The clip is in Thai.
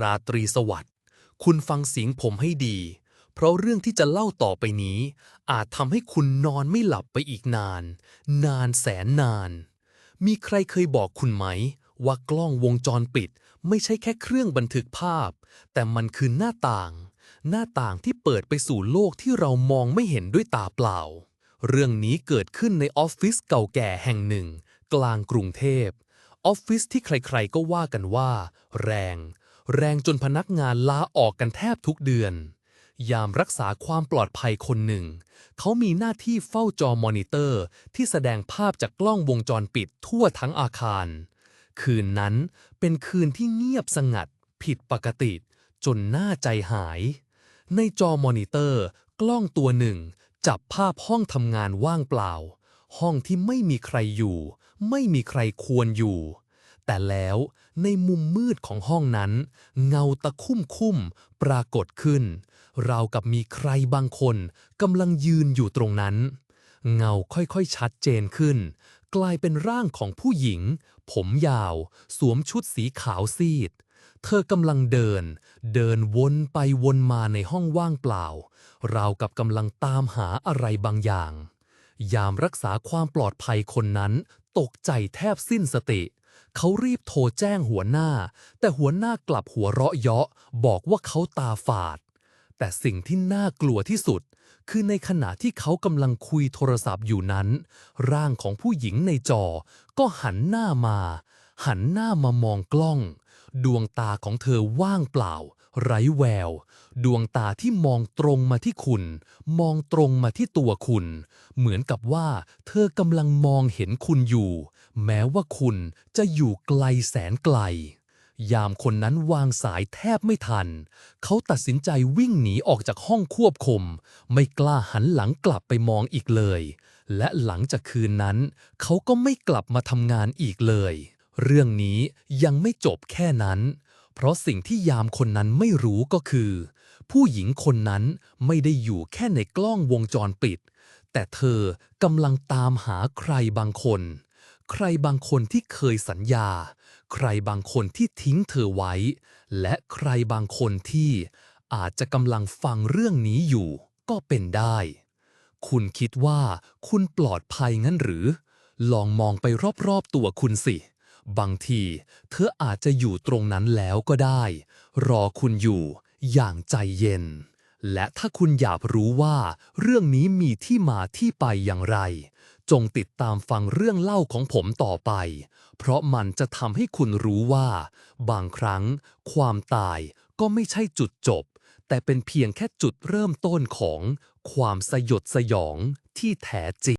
ราตรีสวัสดิ์ คุณฟังเสียงผมให้ดี เพราะเรื่องที่จะเล่าต่อไปนี้ อาจทำให้คุณนอนไม่หลับไปอีกนาน นานแสนนาน มีใครเคยบอกคุณไหม ว่ากล้องวงจรปิด ไม่ใช่แค่เครื่องบันทึกภาพ แต่มันคือหน้าต่าง หน้าต่างที่เปิดไปสู่โลกที่เรามองไม่เห็นด้วยตาเปล่า เรื่องนี้เกิดขึ้นในออฟฟิศเก่าแก่แห่งหนึ่ง กลางกรุงเทพออฟฟิศที่ใครๆก็ว่ากันว่า แรง แรงจนพนักงานลาออกกันแทบทุกเดือน ยามรักษาความปลอดภัยคนหนึ่ง เขามีหน้าที่เฝ้าจอมอนิเตอร์ ที่แสดงภาพจากกล้องวงจรปิดทั่วทั้งอาคาร คืนนั้นเป็นคืนที่เงียบสงัด ผิดปกติ จนน่าใจหาย ในจอมอนิเตอร์ กล้องตัวหนึ่ง จับภาพห้องทำงานว่างเปล่า ห้องที่ไม่มีใครอยู่ ไม่มีใครควรอยู่ แต่แล้ว ในมุมมืดของห้องนั้น เงาตะคุ่มคุ่มปรากฏขึ้น ราวกับมีใครบางคนกำลังยืนอยู่ตรงนั้น เงาค่อยๆชัดเจนขึ้น กลายเป็นร่างของผู้หญิง ผมยาว สวมชุดสีขาวซีด เธอกำลังเดิน เดินวนไปวนมาในห้องว่างเปล่า ราวกับกำลังตามหาอะไรบางอย่าง ยามรักษาความปลอดภัยคนนั้นตกใจแทบสิ้นสติ เขารีบโทรแจ้งหัวหน้า แต่หัวหน้ากลับหัวเราะเยาะ บอกว่าเขาตาฝาด แต่สิ่งที่น่ากลัวที่สุด คือในขณะที่เขากำลังคุยโทรศัพท์อยู่นั้น ร่างของผู้หญิงในจอ ก็หันหน้ามา หันหน้ามามองกล้อง ดวงตาของเธอว่างเปล่า ไร้แวว ดวงตาที่มองตรงมาที่คุณ มองตรงมาที่ตัวคุณ เหมือนกับว่า เธอกำลังมองเห็นคุณอยู่ แม้ว่าคุณจะอยู่ไกลแสนไกล ยามคนนั้นวางสายแทบไม่ทัน เขาตัดสินใจวิ่งหนีออกจากห้องควบคุม ไม่กล้าหันหลังกลับไปมองอีกเลย และหลังจากคืนนั้น เขาก็ไม่กลับมาทำงานอีกเลยเรื่องนี้ยังไม่จบแค่นั้น เพราะสิ่งที่ยามคนนั้นไม่รู้ก็คือ ผู้หญิงคนนั้นไม่ได้อยู่แค่ในกล้องวงจรปิด แต่เธอกำลังตามหาใครบางคน ใครบางคนที่เคยสัญญา ใครบางคนที่ทิ้งเธอไว้ และใครบางคนที่อาจจะกำลังฟังเรื่องนี้อยู่ก็เป็นได้ คุณคิดว่าคุณปลอดภัยงั้นหรือ ลองมองไปรอบๆตัวคุณสิ บางที เธออาจจะอยู่ตรงนั้นแล้วก็ได้ รอคุณอยู่อย่างใจเย็น และถ้าคุณอยากรู้ว่าเรื่องนี้มีที่มาที่ไปอย่างไร จงติดตามฟังเรื่องเล่าของผมต่อไป เพราะมันจะทำให้คุณรู้ว่า บางครั้ง ความตายก็ไม่ใช่จุดจบ แต่เป็นเพียงแค่จุดเริ่มต้นของความสยดสยองที่แท้จริง